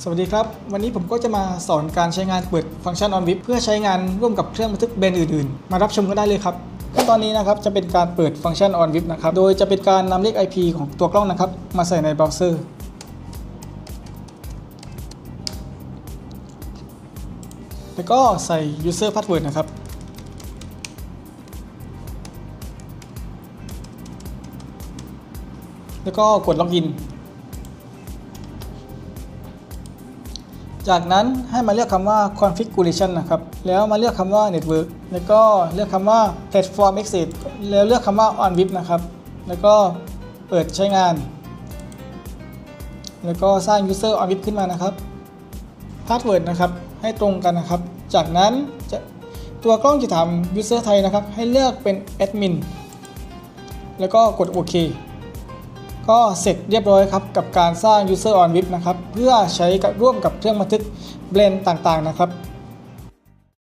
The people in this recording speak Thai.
สวัสดีครับ วันนี้ผมก็จะมาสอนการใช้งานเปิดฟังก์ชัน on VIP เพื่อใช้งานร่วมกับเครื่องบันทึกแบนอื่นๆ มารับชมกันได้เลยครับขั้นตอนนี้นะครับจะเป็นการเปิดฟังก์ชัน on VIP นะครับ โดยจะเป็นการนำเลข IP ของตัวกล้องนะครับ มาใส่ในเบราว์เซอร์ แล้วก็ใส่ user password นะครับแล้วก็กดล็อกอิน จากนั้นให้มาเลือกคำว่า configuration นะครับ แล้วมาเลือกคำว่า network แล้วก็เลือกคำว่า platform exit แล้วเลือกคำว่า on VIP นะครับ แล้วก็เปิดใช้งาน แล้วก็สร้าง user on VIP ขึ้นมานะครับ password นะครับ ให้ตรงกันนะครับ จากนั้นจะตัวกล้องจะถาม user ไทยนะครับ ให้เลือกเป็น admin แล้วก็กดโอเค ก็เสร็จเรียบร้อยครับกับการสร้าง User on VIP นะครับเพื่อใช้ร่วมกับเครื่องบันทึกแบรนด์ต่างๆนะครับ